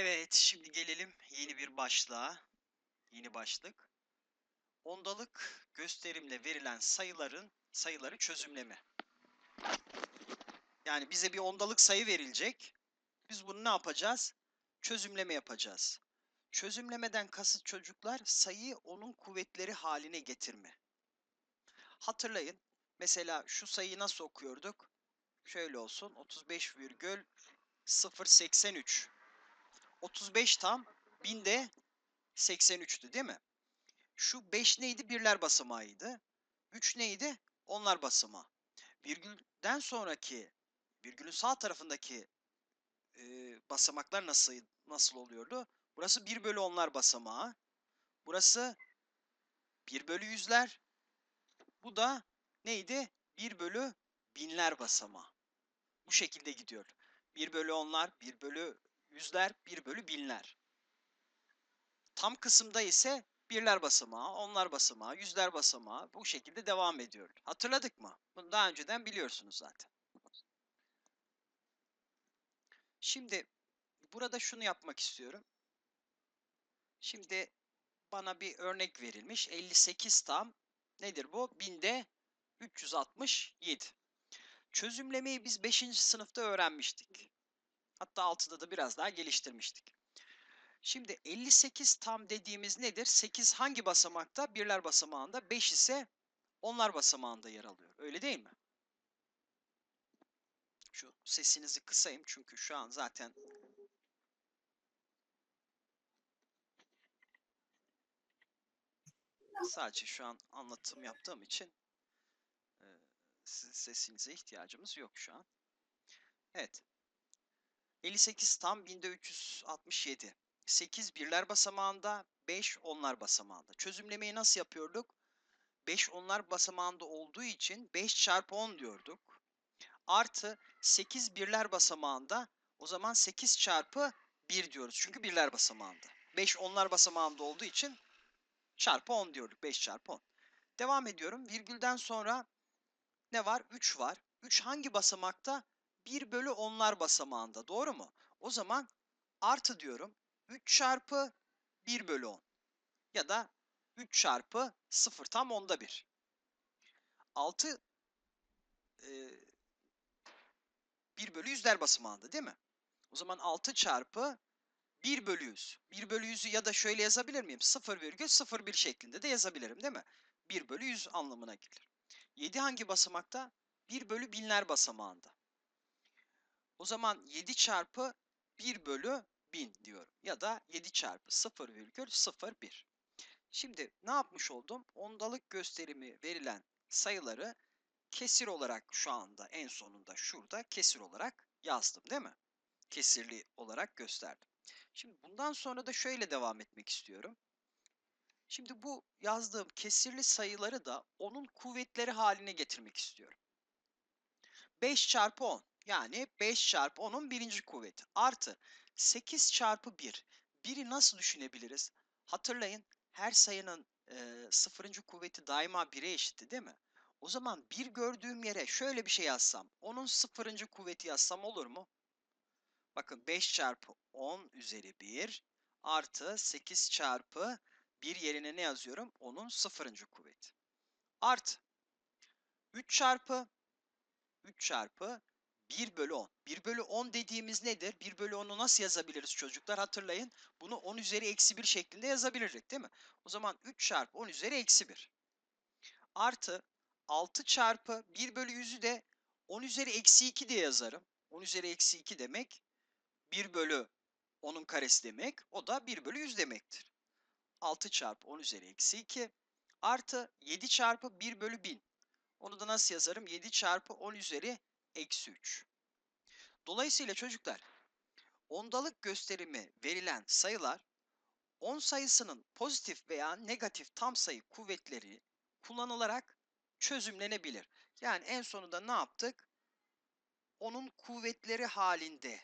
Evet, şimdi gelelim yeni bir başlığa. Yeni başlık. Ondalık gösterimle verilen sayıların sayıları çözümleme. Yani bize bir ondalık sayı verilecek. Biz bunu ne yapacağız? Çözümleme yapacağız. Çözümlemeden kasıt çocuklar sayıyı onun kuvvetleri haline getirme. Hatırlayın. Mesela şu sayıyı nasıl okuyorduk? Şöyle olsun. 35,083. 35 tam 1000'de 83'tü değil mi? Şu 5 neydi? Birler basamağıydı. 3 neydi? Onlar basamağı. Virgülden sonraki virgülün sağ tarafındaki e, basamaklar nasıl nasıl oluyordu? Burası 1 bölü onlar basamağı. Burası 1 bölü yüzler. Bu da neydi? 1 bölü binler basamağı. Bu şekilde gidiyor. 1 bölü onlar, 1 bölü yüzler, 1 bölü binler. Tam kısımda ise birler basamağı, onlar basamağı, yüzler basamağı bu şekilde devam ediyor. Hatırladık mı? Bunu daha önceden biliyorsunuz zaten. Şimdi burada şunu yapmak istiyorum. Şimdi bana bir örnek verilmiş. 58 tam nedir bu? Binde 367. Çözümlemeyi biz 5. sınıfta öğrenmiştik. Hatta 6'da da biraz daha geliştirmiştik. Şimdi 58 tam dediğimiz nedir? 8 hangi basamakta? Birler basamağında. 5 ise onlar basamağında yer alıyor. Öyle değil mi? Şu sesinizi kısayım çünkü şu an zaten sadece şu an anlatım yaptığım için sizin sesinize ihtiyacımız yok şu an. Evet. 58 tam 1367. 8 birler basamağında, 5 onlar basamağında. Çözümlemeyi nasıl yapıyorduk? 5 onlar basamağında olduğu için 5 çarpı 10 diyorduk. Artı 8 birler basamağında o zaman 8 çarpı 1 diyoruz. Çünkü birler basamağında. 5 onlar basamağında olduğu için çarpı 10 diyorduk. 5 çarpı 10. Devam ediyorum. Virgülden sonra ne var? 3 var. 3 hangi basamakta? 1 bölü onlar basamağında. Doğru mu? O zaman artı diyorum. 3 çarpı 1 bölü 10. Ya da 3 çarpı 0 tam onda 1. 6 e, 1 bölü yüzler basamağında değil mi? O zaman 6 çarpı 1 bölü 100. 1 bölü 100'ü ya da şöyle yazabilir miyim? 0,01 şeklinde de yazabilirim değil mi? 1 bölü 100 anlamına gelir. 7 hangi basamakta? 1 bölü binler basamağında. O zaman 7 çarpı 1 bölü 1000 diyorum. Ya da 7 çarpı 0,01. Şimdi ne yapmış oldum? Ondalık gösterimi verilen sayıları kesir olarak şu anda en sonunda şurada kesir olarak yazdım değil mi? Kesirli olarak gösterdim. Şimdi bundan sonra da şöyle devam etmek istiyorum. Şimdi bu yazdığım kesirli sayıları da onun kuvvetleri haline getirmek istiyorum. 5 çarpı 10 yani 5 çarpı 10'un birinci kuvveti artı 8 çarpı 1. 1'i nasıl düşünebiliriz? Hatırlayın her sayının e, sıfırıncı kuvveti daima 1'e eşitti değil mi? O zaman 1 gördüğüm yere şöyle bir şey yazsam. Onun sıfırıncı kuvveti yazsam olur mu? Bakın 5 çarpı 10 üzeri 1 artı 8 çarpı 1 yerine ne yazıyorum? Onun sıfırıncı kuvveti. Artı 3 çarpı 3 çarpı 1 bölü 10. 1 bölü 10 dediğimiz nedir? 1 bölü 10'u nasıl yazabiliriz çocuklar? Hatırlayın. Bunu 10 üzeri eksi 1 şeklinde yazabilirdik değil mi? O zaman 3 çarpı 10 üzeri eksi 1. Artı 6 çarpı 1 bölü 100'ü de 10 üzeri eksi 2 diye yazarım. 10 üzeri eksi 2 demek 1 bölü 10'un karesi demek. O da 1 bölü 100 demektir. 6 çarpı 10 üzeri eksi 2 artı 7 çarpı 1 bölü 1000. Onu da nasıl yazarım? 7 çarpı 10 üzeri eksi 3. Dolayısıyla çocuklar ondalık gösterimi verilen sayılar 10 sayısının pozitif veya negatif tam sayı kuvvetleri kullanılarak çözümlenebilir. Yani en sonunda ne yaptık? Onun kuvvetleri halinde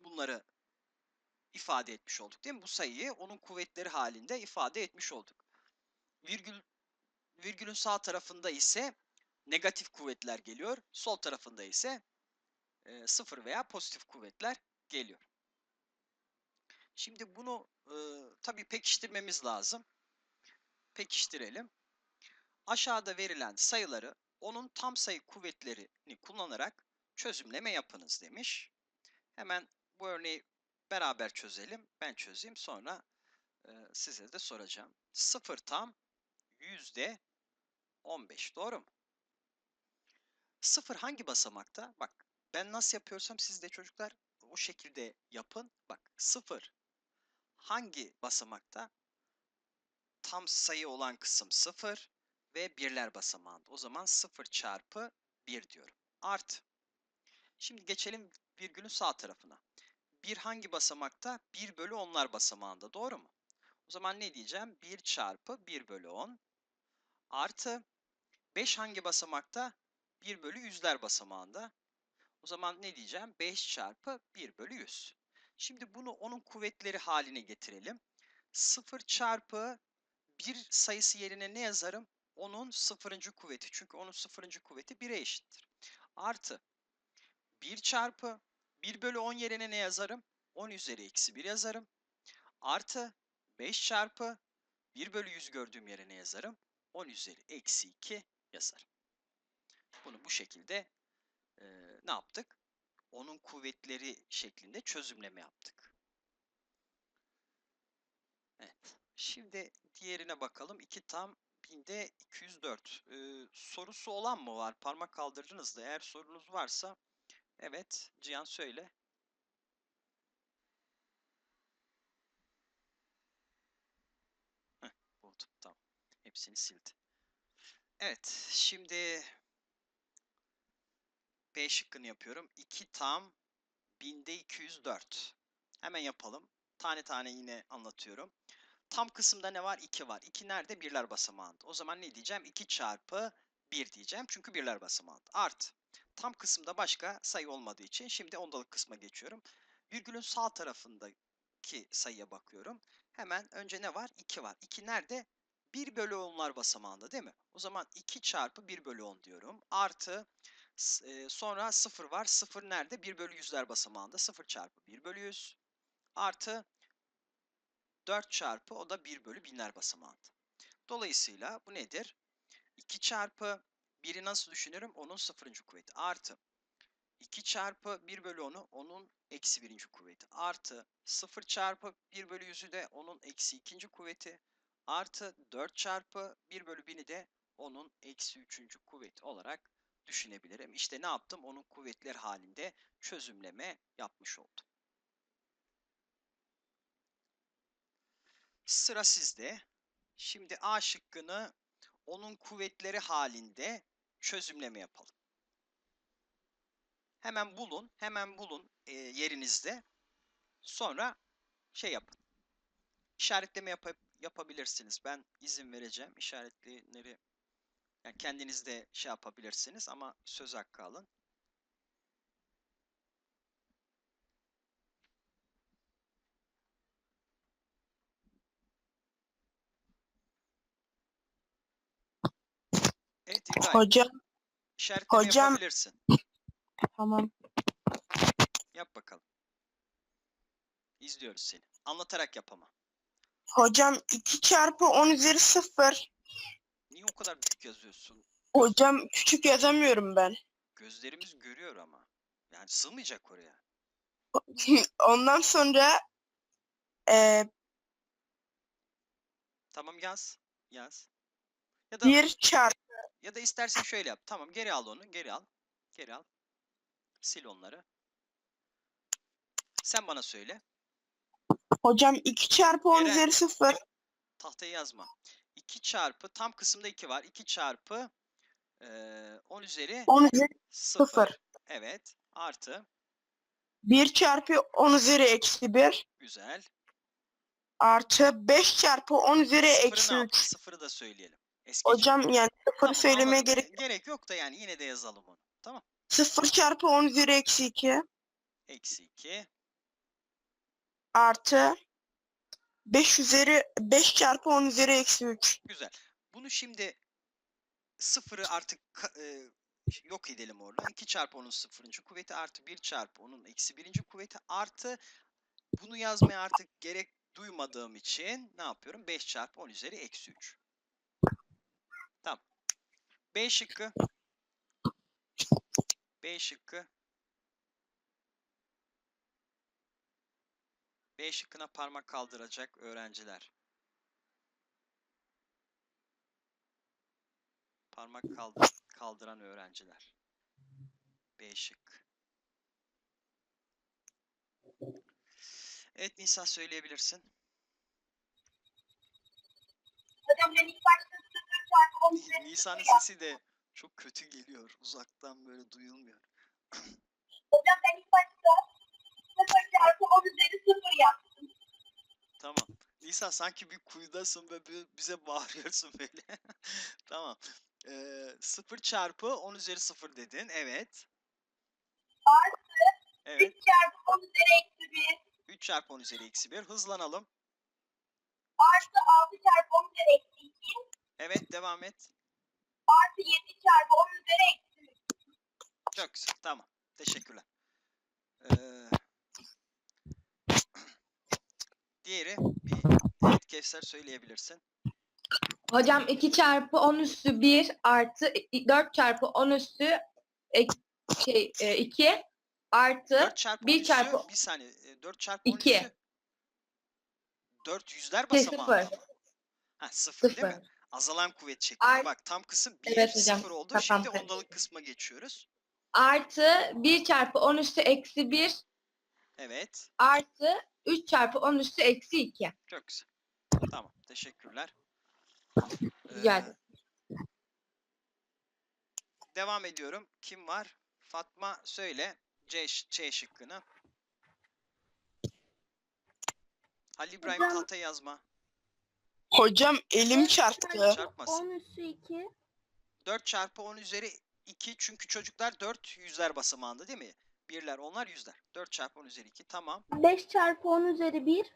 bunları ifade etmiş olduk değil mi? Bu sayıyı onun kuvvetleri halinde ifade etmiş olduk. Virgül virgülün sağ tarafında ise negatif kuvvetler geliyor. Sol tarafında ise e, sıfır veya pozitif kuvvetler geliyor. Şimdi bunu e, tabii pekiştirmemiz lazım. Pekiştirelim. Aşağıda verilen sayıları onun tam sayı kuvvetlerini kullanarak çözümleme yapınız demiş. Hemen bu örneği beraber çözelim. Ben çözeyim sonra e, size de soracağım. 0 tam yüzde 15 doğru mu? 0 hangi basamakta? Bak ben nasıl yapıyorsam siz de çocuklar o şekilde yapın. Bak 0 hangi basamakta? Tam sayı olan kısım 0 ve birler basamağında. O zaman 0 çarpı 1 diyorum. Artı. Şimdi geçelim virgülün sağ tarafına. 1 hangi basamakta? 1 bölü 10'lar basamağında. Doğru mu? O zaman ne diyeceğim? 1 çarpı 1 bölü 10 artı 5 hangi basamakta? 1 bölü yüzler basamağında. O zaman ne diyeceğim? 5 çarpı 1 bölü 100. Şimdi bunu onun kuvvetleri haline getirelim. 0 çarpı 1 sayısı yerine ne yazarım? Onun sıfırıncı kuvveti. Çünkü onun sıfırıncı kuvveti 1'e eşittir. Artı 1 çarpı 1 bölü 10 yerine ne yazarım? 10 üzeri eksi 1 yazarım. Artı 5 çarpı 1 bölü 100 gördüğüm yere ne yazarım? 10 üzeri eksi 2 yazarım. Bunu bu şekilde e, ne yaptık? Onun kuvvetleri şeklinde çözümleme yaptık. Evet. Şimdi diğerine bakalım. 2 tam binde 204. Ee, sorusu olan mı var? Parmak kaldırdınız da eğer sorunuz varsa evet Cihan söyle. Heh, buldum. Tamam. Hepsini sildi. Evet. Şimdi B şıkkını yapıyorum. 2 tam binde 204. Hemen yapalım. Tane tane yine anlatıyorum. Tam kısımda ne var? 2 var. 2 nerede? Birler basamağında. O zaman ne diyeceğim? 2 çarpı 1 diyeceğim. Çünkü birler basamağında. Art. Tam kısımda başka sayı olmadığı için şimdi ondalık kısma geçiyorum. Virgülün sağ tarafındaki sayıya bakıyorum. Hemen önce ne var? 2 var. 2 nerede? 1 bölü 10'lar basamağında değil mi? O zaman 2 çarpı 1 bölü 10 diyorum. Artı e, sonra 0 var. 0 nerede? 1 bölü 100'ler basamağında. 0 çarpı 1 bölü 100. Artı 4 çarpı o da 1 bölü binler basamağında. Dolayısıyla bu nedir? 2 çarpı 1'i nasıl düşünürüm? Onun sıfırıncı kuvveti artı 2 çarpı 1 bölü 10'u onun eksi birinci kuvveti artı 0 çarpı 1 bölü 100'ü de onun eksi ikinci kuvveti artı 4 çarpı 1 bölü 1000'i de onun eksi üçüncü kuvveti olarak düşünebilirim. İşte ne yaptım? Onun kuvvetler halinde çözümleme yapmış oldum. Sıra sizde. Şimdi A şıkkını onun kuvvetleri halinde çözümleme yapalım. Hemen bulun, hemen bulun e, yerinizde. Sonra şey yapın. İşaretleme yap yapabilirsiniz. Ben izin vereceğim. İşaretleri yani kendiniz de şey yapabilirsiniz ama söz hakkı alın. Evet İbrahim. Hocam İşaretleme hocam- yapabilirsin. tamam. Yap bakalım. İzliyoruz seni. Anlatarak yap ama. Hocam 2 çarpı 10 üzeri 0. Niye o kadar büyük yazıyorsun? Hocam küçük yazamıyorum ben. Gözlerimiz görüyor ama. Yani sığmayacak oraya. Ondan sonra e, Tamam yaz. Yaz. Ya da 1 çarpı ya da istersen şöyle yap. Tamam geri al onu. Geri al. Geri al. Sil onları. Sen bana söyle. hocam 2 çarpı 10 Eren. üzeri 0. Tahtaya yazma. 2 çarpı tam kısımda 2 var. 2 çarpı eee 10 üzeri 10 üzeri 0. 0. Evet. Artı. 1 çarpı 10 üzeri eksi 1. Güzel. Artı 5 çarpı 10 üzeri eksi ne yap? 3. Sıfırı da söyleyelim. Es Hocam geçmeyelim. yani 0 Tamam, söylemeye gerek Gerek yok da yani yine de yazalım onu. Tamam. 0 çarpı 10 üzeri eksi 2. Eksi 2. Artı 5 üzeri 5 çarpı 10 üzeri eksi 3. Güzel. Bunu şimdi sıfırı artık e, yok edelim orada. 2 çarpı onun sıfırıncı kuvveti artı 1 çarpı onun eksi birinci kuvveti artı Bunu yazmaya artık gerek duymadığım için ne yapıyorum? 5 çarpı 10 üzeri eksi 3. Tamam. B şıkkı. B şıkkı. B şıkkına parmak kaldıracak öğrenciler. Parmak kaldır kaldıran öğrenciler. B şık. Evet Nisa söyleyebilirsin. Hocam ben ilk başta 0 çarpı 10 üzeri Nisa'nın sesi de çok kötü geliyor. Uzaktan böyle duyulmuyor. Hocam ben ilk başta 0 çarpı 10 üzeri 0 yaptım. Tamam. Nisa sanki bir kuyudasın ve bi- bize bağırıyorsun böyle. tamam. Ee, 0 çarpı 10 üzeri 0 dedin. Evet. Artı 3 Evet. çarpı 10 üzeri eksi 1 3 çarpı 10 üzeri eksi 1. Hızlanalım. artı 6 çarpı 10 üzeri eksi 2 Evet devam et. artı 7 çarpı 10 üzeri eksi 3. Çok güzel. Tamam. Teşekkürler. Ee, diğeri bir evet Kevser söyleyebilirsin. Hocam 2 çarpı 10 üstü 1 artı 4 çarpı 10 üstü ek, şey, 2 artı 4 çarpı 10 bir üssü, çarpı- bir saniye. 4 çarpı 10 İki. üssü 4 yüzler şey, basamağı. 0. Ha 0 değil 0. mi? Azalan kuvvet şeklinde. Art- Bak tam kısım 1 Evet hocam, 0 oldu. kafam Şimdi ondalık kısma geçiyoruz. Artı 1 çarpı 10 üstü eksi 1 Evet. artı 3 çarpı 10 üstü eksi 2. Çok güzel. Tamam. Teşekkürler. Rica Ee, ederim. Devam ediyorum. Kim var? Fatma söyle. C, C şıkkını. Halil İbrahim Hocam- tahta yazma. Hocam elim çarptı. Çarpmasın. 10 üssü 2 4 çarpı 10 üzeri 2 çünkü çocuklar 4 yüzler basamağında değil mi? Birler onlar yüzler. 4 çarpı 10 üzeri 2 tamam. 5 çarpı 10 üzeri 1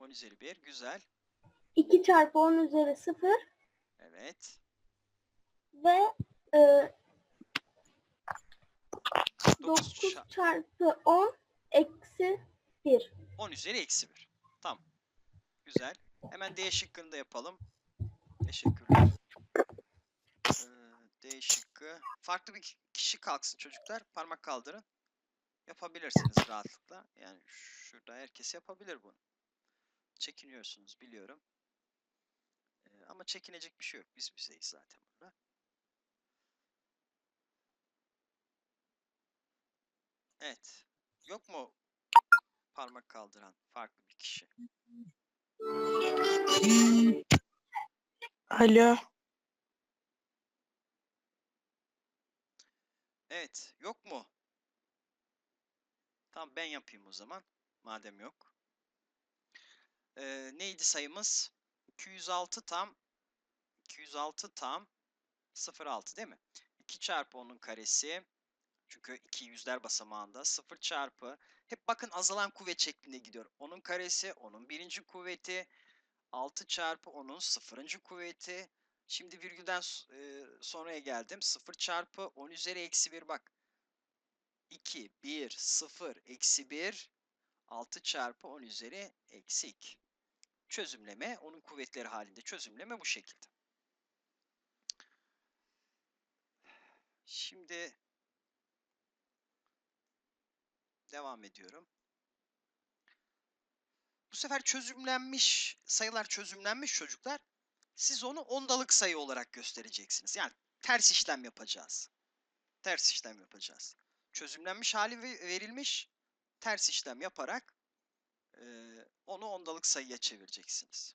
10 üzeri 1 güzel. 2 çarpı 10 üzeri 0 Evet. ve e, 9 9 çarpı 10 eksi 1. 10 üzeri eksi 1. Tamam. Güzel. Hemen D şıkkını da yapalım. Teşekkürler. Ee, D şıkkı. Farklı bir kişi kalksın çocuklar. Parmak kaldırın. Yapabilirsiniz rahatlıkla. Yani şurada herkes yapabilir bunu. Çekiniyorsunuz biliyorum. Ee, ama çekinecek bir şey yok. Biz bizeyiz zaten burada. Evet. Yok mu parmak kaldıran farklı bir kişi? Alo. Evet, yok mu? Tamam ben yapayım o zaman. Madem yok. Ee, neydi sayımız? 206 tam 206 tam 06 değil mi? 2 çarpı 10'un karesi. Çünkü 2 yüzler basamağında. 0 çarpı. Hep bakın azalan kuvvet şeklinde gidiyor. 10'un karesi, 10'un birinci kuvveti. 6 çarpı 10'un sıfırıncı kuvveti. Şimdi virgülden e, sonraya geldim. 0 çarpı 10 üzeri eksi 1 bak. 2, 1, 0, eksi 1, 6 çarpı 10 üzeri eksi 2. Çözümleme, onun kuvvetleri halinde çözümleme bu şekilde. Şimdi devam ediyorum. Bu sefer çözümlenmiş, sayılar çözümlenmiş çocuklar. Siz onu ondalık sayı olarak göstereceksiniz. Yani ters işlem yapacağız. Ters işlem yapacağız. Çözümlenmiş hali ve- verilmiş. Ters işlem yaparak eee, onu ondalık sayıya çevireceksiniz.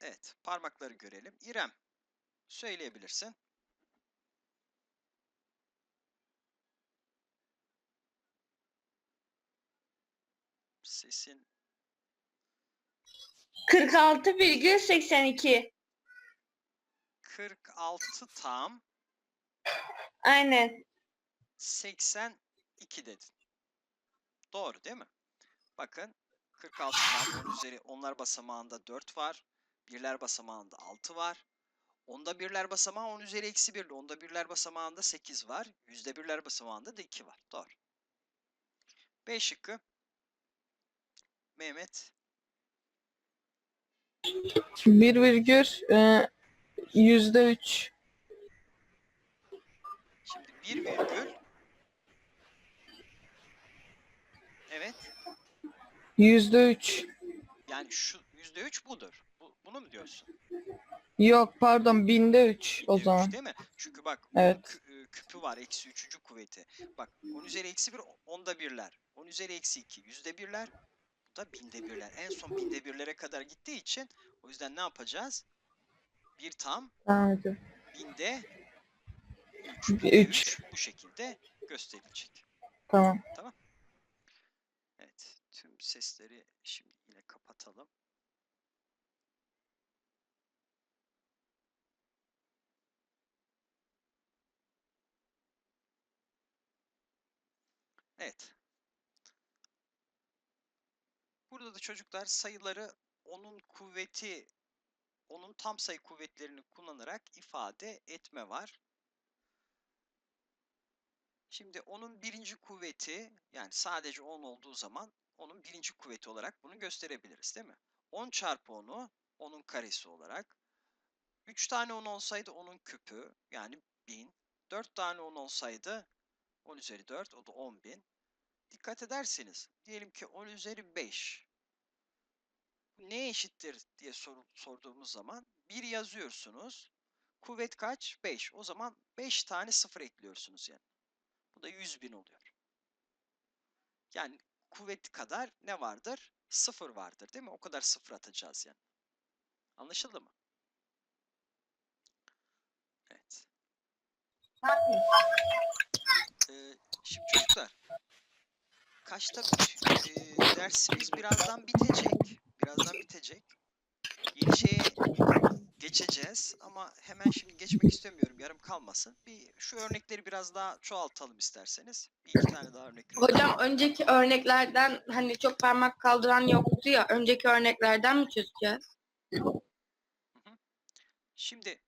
Evet, parmakları görelim. İrem, söyleyebilirsin. Sesin 46,82. 46 tam Aynen. 82 dedin. Doğru değil mi? Bakın 46 tam 10 üzeri onlar basamağında 4 var. Birler basamağında 6 var. Onda birler basamağı 10 üzeri eksi 1 ile onda birler basamağında 8 var. Yüzde birler basamağında da 2 var. Doğru. B şıkkı. Mehmet. 1 virgül e, yüzde üç. Şimdi 1 virgül. Evet. Yüzde üç. Yani şu %3 budur. Bu, bunu mu diyorsun? Yok pardon binde üç o Binde üç zaman. Değil mi? Çünkü bak Evet. kü- e, küpü var. Eksi üçüncü kuvveti. Bak 10 üzeri eksi 1 onda birler. 10 üzeri eksi 2 yüzde birler. Bu da binde birler. En son binde birlere kadar gittiği için o yüzden ne yapacağız? Bir tam Hadi. binde 3. Üç. Binde 3 bu şekilde gösterilecek. Tamam. Evet. Sesleri şimdi yine kapatalım. Evet. Burada da çocuklar sayıları onun kuvveti, onun tam sayı kuvvetlerini kullanarak ifade etme var. Şimdi onun birinci kuvveti yani sadece 10 olduğu zaman onun birinci kuvveti olarak bunu gösterebiliriz değil mi? 10 çarpı 10'u onun karesi olarak. 3 tane 10 olsaydı onun küpü yani 1000. 4 tane 10 olsaydı 10 üzeri 4 o da 10.000. Dikkat ederseniz diyelim ki 10 üzeri 5. Ne eşittir diye sor- sorduğumuz zaman 1 yazıyorsunuz. Kuvvet kaç? 5. O zaman 5 tane 0 ekliyorsunuz yani. Bu da 100 bin oluyor. Yani kuvvet kadar ne vardır? Sıfır vardır değil mi? O kadar sıfır atacağız yani. Anlaşıldı mı? Evet. Ee, şimdi çocuklar. Kaçta e, dersimiz birazdan bitecek. Birazdan bitecek. Yeni şeye geçeceğiz ama hemen şimdi geçmek istemiyorum. Yarım kalmasın. Bir şu örnekleri biraz daha çoğaltalım isterseniz. Bir iki tane daha örnek. Hocam önceki örneklerden hani çok parmak kaldıran yoktu ya. Önceki örneklerden mi çözeceğiz? Şimdi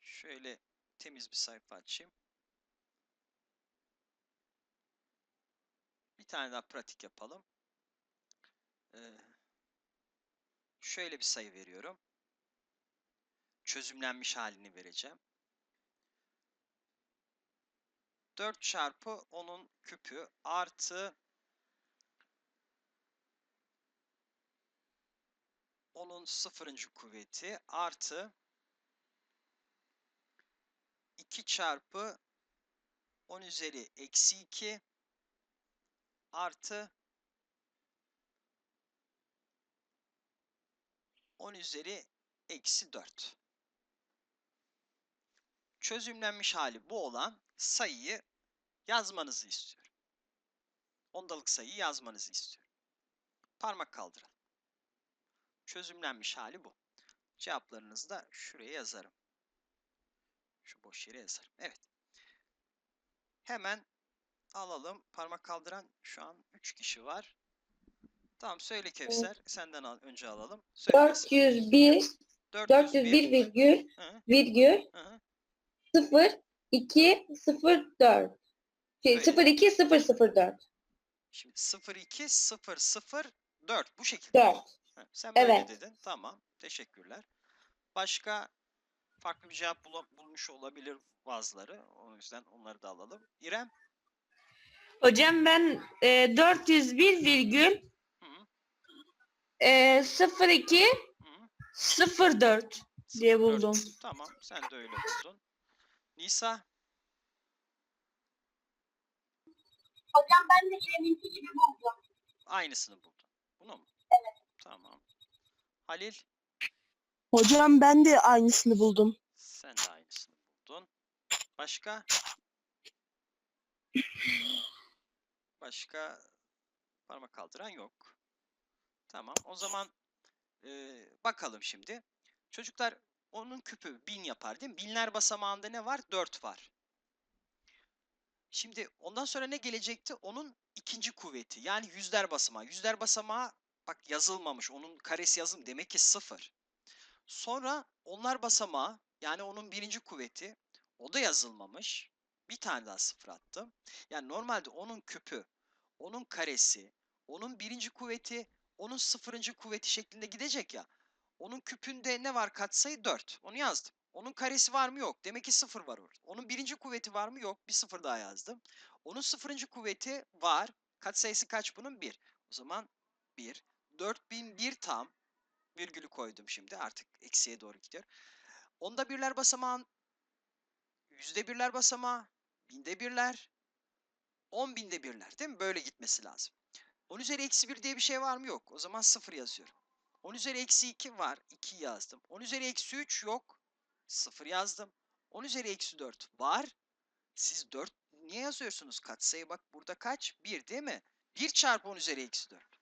şöyle temiz bir sayfa açayım. Bir tane daha pratik yapalım. Ee, şöyle bir sayı veriyorum. Çözümlenmiş halini vereceğim. 4 çarpı 10'un küpü artı onun sıfırıncı kuvveti artı 2 çarpı 10 üzeri eksi 2 artı 10 üzeri eksi 4. Çözümlenmiş hali bu olan sayıyı yazmanızı istiyorum. Ondalık sayıyı yazmanızı istiyorum. Parmak kaldırın. Çözümlenmiş hali bu. Cevaplarınızı da şuraya yazarım. Şu boş yere yazarım. Evet. Hemen alalım. Parmak kaldıran şu an 3 kişi var. Tamam söyle Kevser. Senden al, önce alalım. Söyle Kevser. 401 401 virgül Hı virgül hı, hı. 0 2 0 4 şey, Öyle. 0 2 0 0 4 Şimdi 02 0 4 bu şekilde. 4 Ha, Sen böyle Evet. dedin. Tamam. Teşekkürler. Başka farklı bir cevap bula- bulmuş olabilir bazıları. O yüzden onları da alalım. İrem. Hocam ben e, 401 virgül e, 02 hı -hı. 04 diye 04. buldum. Tamam. Sen de öyle buldun. Nisa. Hocam ben de İrem'inki gibi buldum. Aynısını buldun. Bunu mu? Evet. Tamam. Halil. Hocam ben de aynısını buldum. Sen de aynısını buldun. Başka? Başka parmak kaldıran yok. Tamam. O zaman eee, bakalım şimdi. Çocuklar onun küpü 1000 yapar değil mi? Binler basamağında ne var? 4 var. Şimdi ondan sonra ne gelecekti? Onun ikinci kuvveti. Yani yüzler basamağı. Yüzler basamağı bak yazılmamış. Onun karesi yazım demek ki 0. Sonra onlar basamağı yani onun birinci kuvveti o da yazılmamış. Bir tane daha sıfır attım. Yani normalde onun küpü, onun karesi, onun birinci kuvveti, onun sıfırıncı kuvveti şeklinde gidecek ya. Onun küpünde ne var katsayı? 4. Onu yazdım. Onun karesi var mı? Yok. Demek ki sıfır var orada. Onun birinci kuvveti var mı? Yok. Bir sıfır daha yazdım. Onun sıfırıncı kuvveti var. Katsayısı kaç bunun? 1. O zaman 1. 4001 tam. Virgülü koydum şimdi. Artık eksiye doğru gidiyor. Onda birler basamağın yüzde birler basamağı, binde birler, on binde birler değil mi? Böyle gitmesi lazım. 10 üzeri eksi 1 diye bir şey var mı? Yok. O zaman 0 yazıyorum. 10 üzeri eksi 2 var. 2 yazdım. 10 üzeri eksi 3 yok. 0 yazdım. 10 üzeri eksi 4 var. Siz 4 niye yazıyorsunuz? Katsayı bak burada kaç? 1 değil mi? 1 çarpı 10 üzeri eksi 4.